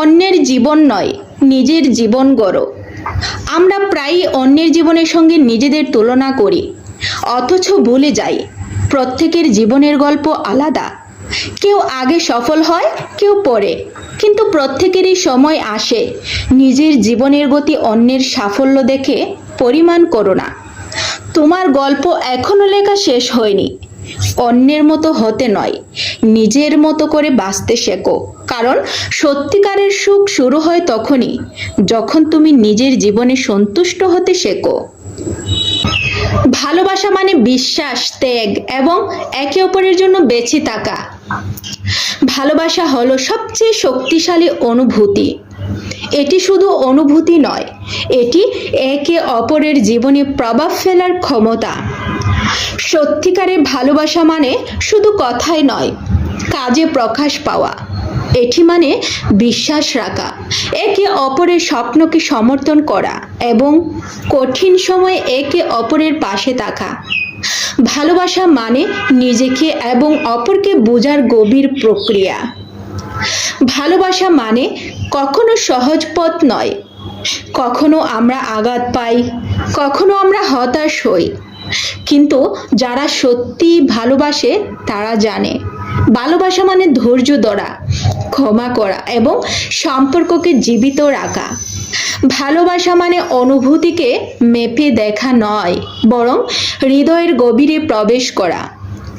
অন্যের জীবন নয়, নিজের জীবন গড়ো। আমরা প্রায়ই অন্যের জীবনের সঙ্গে নিজেদের তুলনা করি, অথচ ভুলে যাই, প্রত্যেকের জীবনের গল্প আলাদা। কেউ আগে সফল হয়, কেউ পরে, কিন্তু প্রত্যেকেরই সময় আসে, নিজের জীবনের গতি অন্যের সাফল্য দেখে পরিমাণ করো না। তোমার গল্প এখনও লেখা শেষ হয়নি অন্যের মতো হতে নয়। নিজের মতো করে বাঁচতে শেখো। কারণ সত্যিকারের সুখ শুরু হয় তখনই, যখন তুমি নিজের জীবনে সন্তুষ্ট হতে শেখো। ভালোবাসা মানে বিশ্বাস, ত্যাগ এবং একে অপরের জন্য বেঁচে থাকা। ভালোবাসা হলো সবচেয়ে শক্তিশালী অনুভূতি। এটি শুধু অনুভূতি নয়, এটি একে অপরের জীবনে প্রভাব ফেলার ক্ষমতা। সত্যিকারের ভালোবাসা মানে শুধু কথাই নয়, কাজে প্রকাশ পাওয়া। এটি মানে বিশ্বাস রাখা, একে অপরের স্বপ্নকে সমর্থন করা এবং কঠিন সময়ে একে অপরের পাশে থাকা। ভালোবাসা মানে নিজেকে এবং অপরকে বোঝার গভীর প্রক্রিয়া। ভালোবাসা মানে কখনো সহজ পথ নয়, কখনো আমরা আঘাত পাই, কখনো আমরা হতাশ হই। কিন্তু যারা সত্যি ভালোবাসে, তারা জানে। ভালোবাসা মানে ধৈর্য ধরা, ক্ষমা করা এবং সম্পর্ককে জীবিত রাখা। ভালোবাসা মানে অনুভূতিকে মেপে দেখা নয়, বরং হৃদয়ের গভীরে প্রবেশ করা,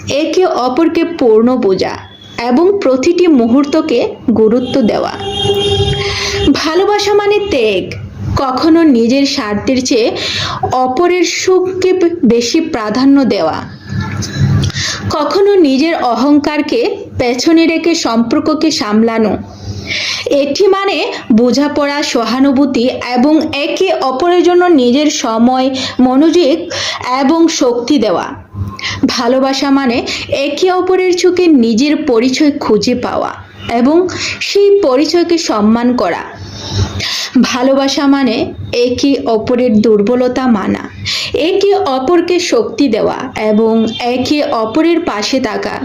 একে অপরকে পূর্ণ বোঝা এবং প্রতিটি মুহূর্তকে গুরুত্ব দেওয়া। ভালোবাসা মানে ত্যাগ কখনো নিজের স্বার্থের চেয়ে অপরের সুখকে বেশি প্রাধান্য দেওয়া। কখনো নিজের অহংকারকে পেছনে রেখে সম্পর্ককে সামলানো। এটি মানে বোঝাপড়া, সহানুভূতি এবং একে অপরের জন্য নিজের সময়, মনোযোগ এবং শক্তি দেওয়া। ভালোবাসা মানে একে অপরের চোখে নিজের পরিচয় খুঁজে পাওয়া। এবং সেই পরিচয়কে সম্মান করা। ভালোবাসা মানে একে অপরের দুর্বলতা মানা, একে অপরকে শক্তি দেওয়া এবং একে অপরের পাশে থাকা।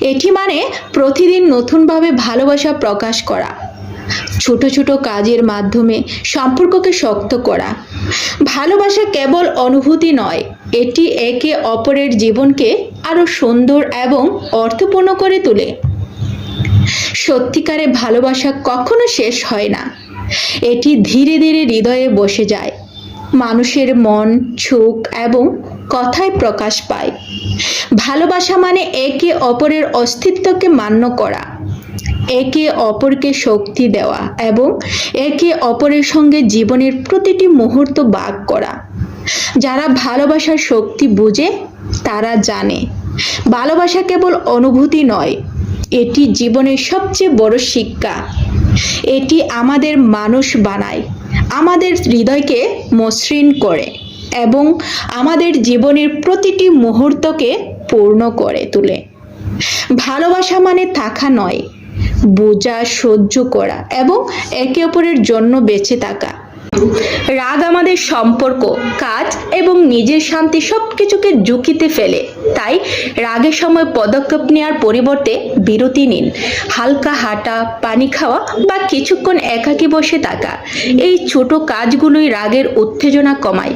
এটি মানে প্রতিদিন নতুনভাবে ভালোবাসা প্রকাশ করা, ছোট ছোট কাজের মাধ্যমে সম্পর্ককে শক্ত করা। ভালোবাসা কেবল অনুভূতি নয়, এটি একে অপরের জীবনকে আরও সুন্দর এবং অর্থপূর্ণ করে তোলে। সত্যিকারে ভালোবাসা কখনো শেষ হয় না। এটি ধীরে ধীরে হৃদয়ে বসে যায়। মানুষের মন সুখ এবং কথায় প্রকাশ পায়। ভালোবাসা মানে একে অপরের অস্তিত্বকে মান্য করা, একে অপরকে শক্তি দেওয়া এবং একে অপরের সঙ্গে জীবনের প্রতিটি মুহূর্ত বাগ করা। যারা ভালোবাসার শক্তি বুঝে, তারা জানে, ভালোবাসা কেবল অনুভূতি নয় এটি জীবনের সবচেয়ে বড় শিক্ষা। এটি আমাদের মানুষ বানায়, আমাদের হৃদয়কে মসৃণ করে এবং আমাদের জীবনের প্রতিটি মুহূর্তকে পূর্ণ করে তোলে। ভালোবাসা মানে থাকা নয়, বোঝা, সহ্য করা এবং একে অপরের জন্য বেঁচে থাকা। রাগ আমাদের সম্পর্ক, কাজ এবং নিজের শান্তি সব কিছুকে ঝুঁকিতে ফেলে। তাই রাগের সময় পদক্ষেপ নেওয়ার পরিবর্তে বিরতি নিন। হালকা হাঁটা, পানি খাওয়া বা কিছুক্ষণ একাকী বসে থাকা, এই ছোট কাজগুলোই রাগের উত্তেজনা কমায়।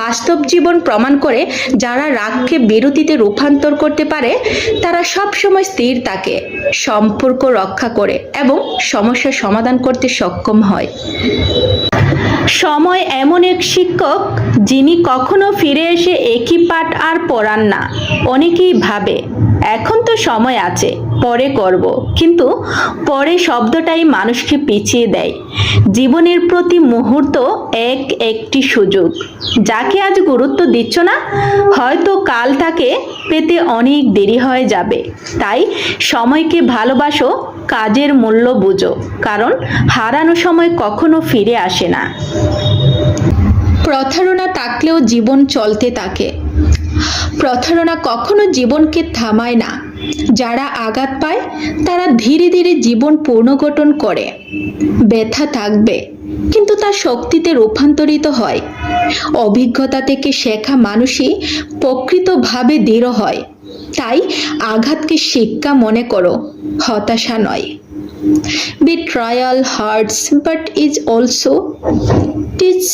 বাস্তব জীবন প্রমাণ করে যারা রাগকে বিরতিতে রূপান্তর করতে পারে, তারা সব সময় স্থির থাকে, সম্পর্ক রক্ষা করে এবং সমস্যার সমাধান করতে সক্ষম হয়। সময় এমন এক শিক্ষক যিনি কখনো ফিরে এসে একই পাঠ আর পড়ান না। অনেকেই ভাবে এখন তো সময় আছে, পরে করব। কিন্তু পরে শব্দটাই মানুষকে পিছিয়ে দেয়। জীবনের প্রতি মুহূর্ত এক একটি সুযোগ। যাকে আজ গুরুত্ব দিচ্ছ না, হয়তো কাল তাকে পেতে অনেক দেরি হয়ে যাবে। তাই সময়কে ভালোবাসো, কাজের মূল্য বুঝো, কারণ হারানো সময় কখনো ফিরে আসে না। প্রতারণা থাকলেও জীবন চলতে থাকে। প্রতারণা কখনো জীবনকে থামায় না। যারা আঘাত পায় তারা ধীরে ধীরে জীবন পুনর্গঠন করে। ব্যথা থাকবে কিন্তু তা শক্তিতে রূপান্তরিত হয়। অভিজ্ঞতা থেকে শেখা মানুষই প্রকৃতভাবে দৃঢ় হয়। তাই আঘাতকে শিক্ষা মনে করো হতাশা নয়। বি Betrayal hurts, but is also teach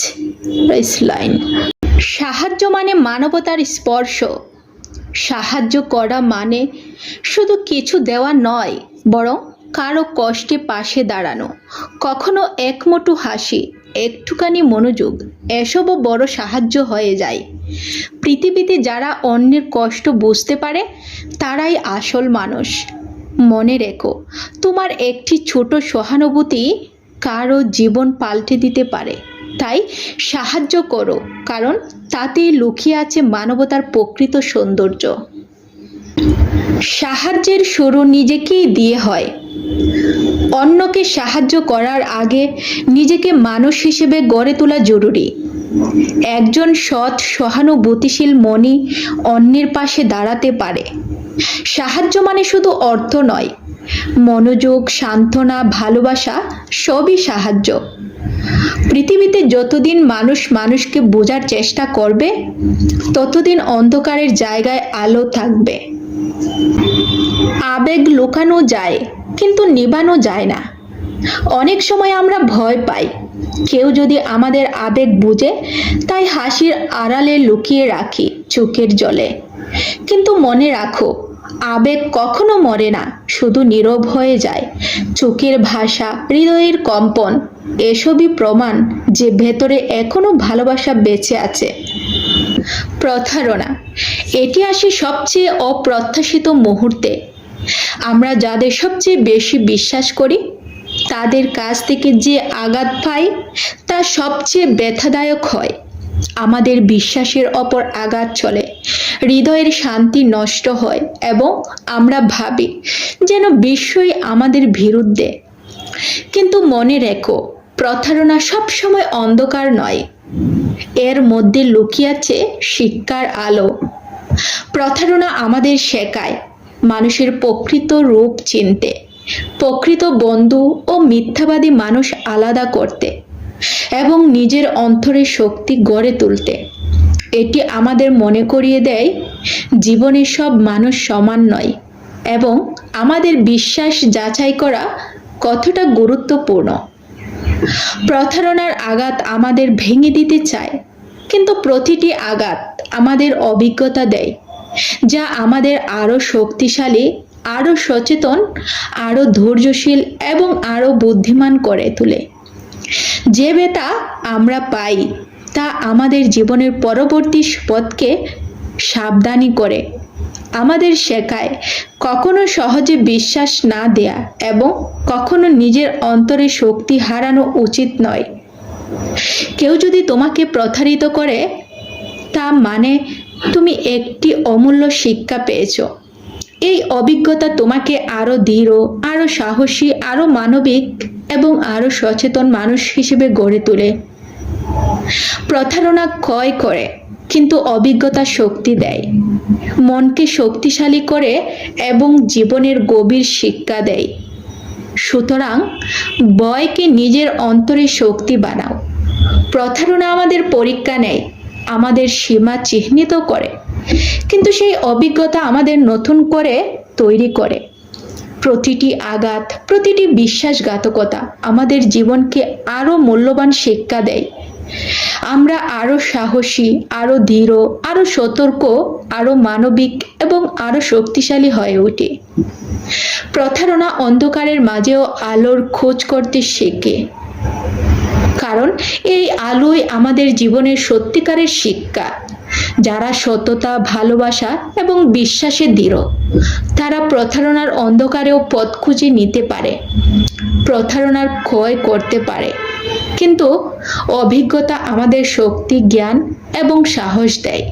লাইন সাহায্য মানে মানবতার স্পর্শ। সাহায্য করা মানে শুধু কিছু দেওয়া নয়, বরং কারও কষ্টে পাশে দাঁড়ানো। কখনো একমটু হাসি, একটুখানি মনোযোগ, এসবও বড় সাহায্য হয়ে যায়। পৃথিবীতে যারা অন্যের কষ্ট বুঝতে পারে, তারাই আসল মানুষ। মনে রেখো, তোমার একটি ছোট সহানুভূতি কারও জীবন পাল্টে দিতে পারে। তাই সাহায্য করো, কারণ তাতেই লুকিয়ে আছে মানবতার প্রকৃত সৌন্দর্য। সাহায্যের শুরু নিজেকেই দিয়ে হয়। অন্যকে সাহায্য করার আগে নিজেকে মানুষ হিসেবে গড়ে তোলা জরুরি। একজন সৎ, সহানুভূতিশীল মনি অন্যের পাশে দাঁড়াতে পারে। সাহায্য মানে শুধু অর্থ নয়, মনোযোগ, সান্ত্বনা, ভালোবাসা, সবই সাহায্য। পৃথিবীতে যতদিন মানুষ মানুষকে বোঝার চেষ্টা করবে, ততদিন অন্ধকারের জায়গায় আলো থাকবে। আবেগ লুকানো যায়, কিন্তু নিবানো যায় না। অনেক সময় আমরা ভয় পাই। কেউ যদি আমাদের আবেগ বুঝে, তাই হাসির আড়ালে লুকিয়ে রাখি চোখের জলে। কিন্তু মনে রাখো আবেগ কখনো মরে না, শুধু নীরব হয়ে যায়। চোখের ভাষা, হৃদয়ের কম্পন, এসবই প্রমাণ যে ভেতরে এখনও ভালোবাসা বেঁচে আছে। প্রতারণা এটি আসে সবচেয়ে অপ্রত্যাশিত মুহূর্তে। আমরা যাদের সবচেয়ে বেশি বিশ্বাস করি, তাদের কাছ থেকে যে আঘাত পাই, তা সবচেয়ে ব্যথাদায়ক হয়। আমাদের বিশ্বাসের অপর আঘাত চলে হৃদয়ের শান্তি নষ্ট হয় এবং আমরা ভাবি যেন বিশ্বই আমাদের বিরুদ্ধে। কিন্তু মনে রেখো, প্রতারণা সবসময় অন্ধকার নয়। এর মধ্যে লুকিয়ে আছে শিক্ষার আলো। প্রতারণা আমাদের শেখায় মানুষের প্রকৃত রূপ চিনতে, প্রকৃত বন্ধু ও মিথ্যাবাদী মানুষ আলাদা করতে এবং নিজের অন্তরের শক্তি গড়ে তুলতে। এটি আমাদের মনে করিয়ে দেয়, জীবনে সব মানুষ সমান নয় এবং আমাদের বিশ্বাস যাচাই করা কতটা গুরুত্বপূর্ণ। প্রতারণার আঘাত আমাদের ভেঙে দিতে চায়, কিন্তু প্রতিটি আঘাত আমাদের অভিজ্ঞতা দেয়, যা আমাদের আরও শক্তিশালী, আরও সচেতন, আরও ধৈর্যশীল এবং আরও বুদ্ধিমান করে তোলে। যে বেতা আমরা পাই তা আমাদের জীবনের পরবর্তী পথকে সাবধানী করে, আমাদের শেখায় কখনো সহজে বিশ্বাস না দেয়া এবং কখনো নিজের অন্তরে শক্তি হারানো উচিত নয়। কেউ যদি তোমাকে প্রতারিত করে, তা মানে তুমি একটি অমূল্য শিক্ষা পেয়েছ। এই অভিজ্ঞতা তোমাকে আরও দৃঢ় আরও সাহসী আরও মানবিক এবং আরও সচেতন মানুষ হিসেবে গড়ে তোলে। প্রতারণা ক্ষয় করে, কিন্তু অভিজ্ঞতা শক্তি দেয়। মনকে শক্তিশালী করে এবং জীবনের গভীর শিক্ষা দেয়। সুতরাং, বয়কে নিজের অন্তরে শক্তি বানাও। প্রতারণা আমাদের পরীক্ষা নেয়, আমাদের সীমা চিহ্নিত করে। কিন্তু সেই অভিজ্ঞতা আমাদের নতুন করে তৈরি করে। প্রতিটি আঘাত, প্রতিটি বিশ্বাসঘাতকতা আমাদের জীবনকে আরও মূল্যবান শিক্ষা দেয়। আমরা আরও সাহসী আরও দৃঢ় আরও সতর্ক আরও মানবিক এবং আরও শক্তিশালী হয়ে উঠি। প্রতারণা অন্ধকারের মাঝেও আলোর খোঁজ করতে শেখে। কারণ এই আলোই আমাদের জীবনের সত্যিকারের শিক্ষা। যারা সততা, ভালোবাসা এবং বিশ্বাসে দৃঢ়, তারা প্রতারণার অন্ধকারেও পথ খুঁজে নিতে পারে। প্রতারণার ক্ষয় করতে পারে। কিন্তু অভিজ্ঞতা আমাদের শক্তি, জ্ঞান এবং সাহস দেয়।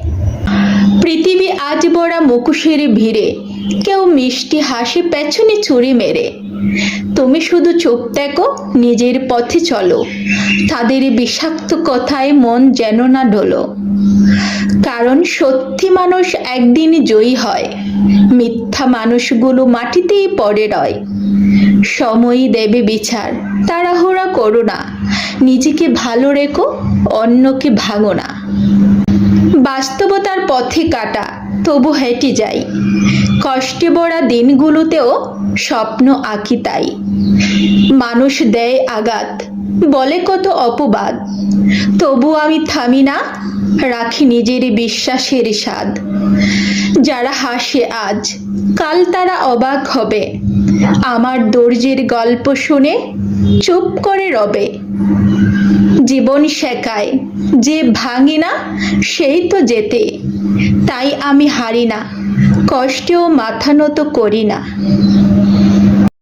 পৃথিবী আজ বড়া মুখোশের ভিড়ে, কেউ মিষ্টি হাসি পেছনে ছুরি মেরে। তুমি শুধু চোখ দেখো নিজের পথে চলো। তাদের বিষাক্ত কথায় মন যেন না ঢোলো। কারণ সত্যি মানুষ একদিন জয়ী হয়, মিথ্যা মানুষগুলো মাটিতেই পড়ে রয়। সময়ই দেবে বিচার। তাড়াহুড়া করো না। নিজেকে ভালো রেখো, অন্যকে ভাঙো না। বাস্তবতার পথে কাটা, তবু হেঁটে যাই। কষ্টে বড়া দিনগুলোতেও স্বপ্ন আঁকি তাই। মানুষ দেয় আঘাত, বলে কত অপবাদ। তবু আমি থামি না, রাখি নিজের বিশ্বাসের স্বাদ। যারা হাসে আজ, কাল তারা অবাক হবে। আমার দর্জির গল্প শুনে চুপ করে রবে। জীবন শেখায়, যে ভাঙি না, সেই তো যেতে তাই আমি হারি না, কষ্টেও মাথা নত করি না।